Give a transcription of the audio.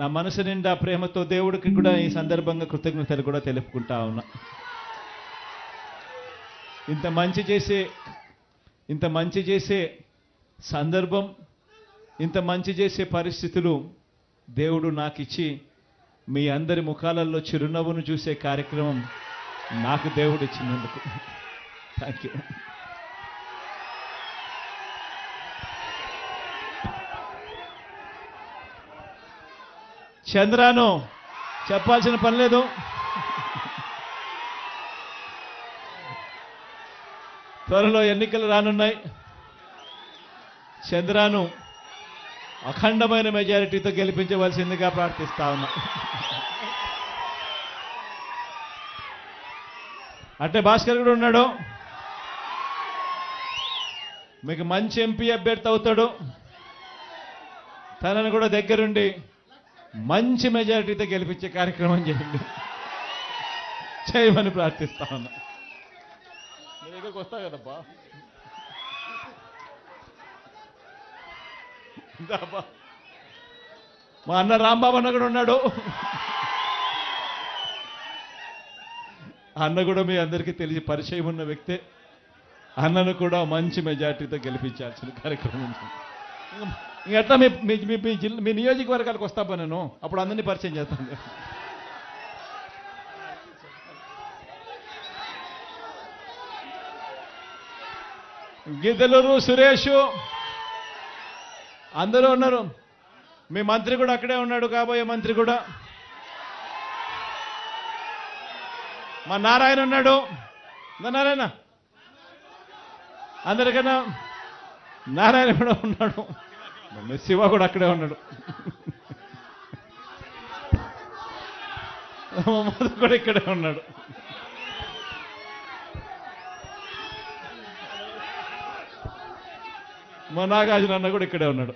నా మనసు నిండా ప్రేమతో దేవుడికి కూడా ఈ సందర్భంగా కృతజ్ఞతలు కూడా తెలుపుకుంటా ఉన్నా. ఇంత మంచి చేసే ఇంత మంచి చేసే సందర్భం ఇంత మంచి చేసే పరిస్థితులు దేవుడు నాకు ఇచ్చి మీ అందరి ముఖాలలో చిరునవ్వును చూసే కార్యక్రమం నాకు దేవుడు ఇచ్చినందుకు థ్యాంక్ యూ చంద్రాను చెప్పాల్సిన పని లేదు. త్వరలో ఎన్నికలు రానున్నాయి. చంద్రాను అఖండమైన మెజారిటీతో గెలిపించవలసిందిగా ప్రార్థిస్తా ఉన్నా. అంటే భాస్కర్ కూడా ఉన్నాడు. మీకు మంచి ఎంపీ అభ్యర్థి అవుతాడు. తనను కూడా దగ్గరుండి మంచి మెజారిటీతో గెలిపించే కార్యక్రమం చేయండి. చేయమని ప్రార్థిస్తా ఉన్నా. దగ్గరకు వస్తా కదబ్బా. మా అన్న రాంబాబు అన్న కూడా ఉన్నాడు. అన్న కూడా మీ అందరికీ తెలిసి పరిచయం ఉన్న వ్యక్తే. అన్నను కూడా మంచి మెజార్టీతో గెలిపించాల్సిన కార్యక్రమం ఎట్లా మీ మీ మీ- జిల్లా మీ నియోజకవర్గాలకు వస్తాపా నేను. అప్పుడు అందరినీ పరిచయం చేస్తాను. గిద్దలూరు సురేష్. అందరూ ఉన్నారు. మీ మంత్రి కూడా అక్కడే ఉన్నాడు కాబోయే మంత్రి కూడా. మా నారాయణ ఉన్నాడు. నారాయణ. అందరికన్నా నారాయణ కూడా ఉన్నాడు. శివ కూడా అక్కడే ఉన్నాడు. కూడా ఇక్కడే ఉన్నాడు. మా నాగార్జున అన్న కూడా ఇక్కడే ఉన్నాడు.